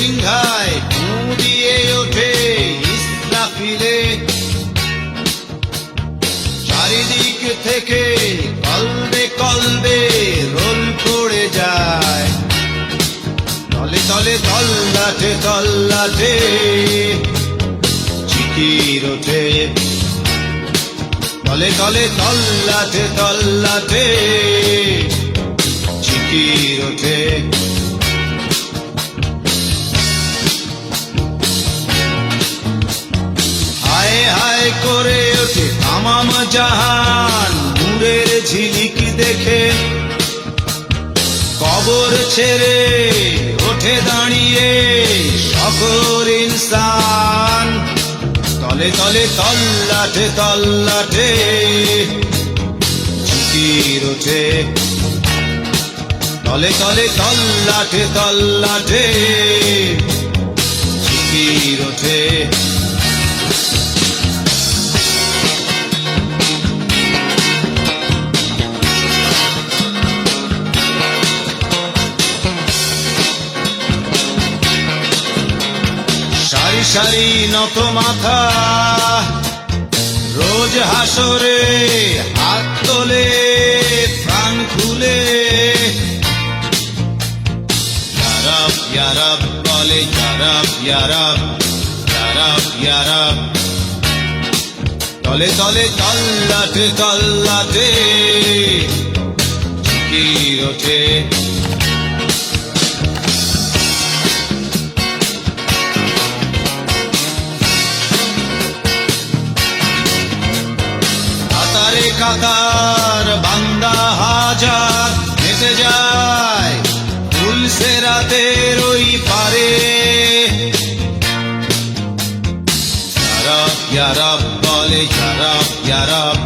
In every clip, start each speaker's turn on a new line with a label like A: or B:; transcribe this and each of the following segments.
A: সিংহায় দিয়ে ওঠে ইসরাফিলে। চারিদিক থেকে কলবে কলবে রোল পড়ে যায়। তলে তলে তল্লাটে তল্লাটে চিকির ওঠে। তলে তলে তল্লাটে তল্লাটে হায় করে ওঠে তামাম জাহান। নূরের ঝিলিক দেখে কবর ছেড়ে ওঠে দাঁড়িয়ে সকল ইনসান। তলে তলে তল্লাটে তল্লাটে ঝুঁকির ওঠে। তলে তলে তল্লাটে তল্লাটে সারি নত মাথা। রোজ হাসরে হাত তোলে, প্রাণ খুলে। ইয়ারাব ইয়ারাব বলে, ইয়ারাব ইয়ারাব ইয়ারাব ইয়ারাব। তলে তলে তল্লাটে তল্লাটে ঝুঁকির ওঠে। কাতারে বান্দা হাজার হেঁটে যায় ফুলসে রাতের ওই পারে। ইয়ারাব ইয়ারাব বলে, ইয়ারাব ইয়ারাব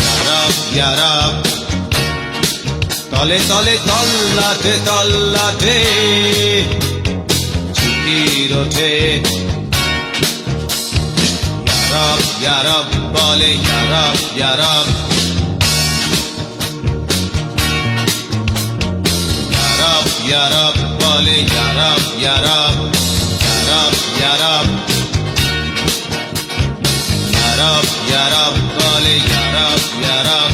A: ইয়ারাব ইয়ারাব। তলে তলে তল্লাটে তল্লাটে ঝুঁকির ওঠে ইয়ারাব ইয়ারাব বলে, ইয়ারাব ইয়ারাব। ইয়ারাব ইয়ারাব বলে ইয়ারাব ইয়ারাব ইয়ারাব ইয়ারাব ইয়ারাব ইয়ারাব বলে ইয়ারাব ইয়ারাব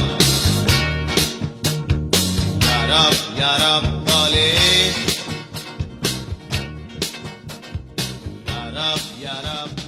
A: ইয়ারাব ইয়ারাব বলে ইয়ারাব ইয়ারাব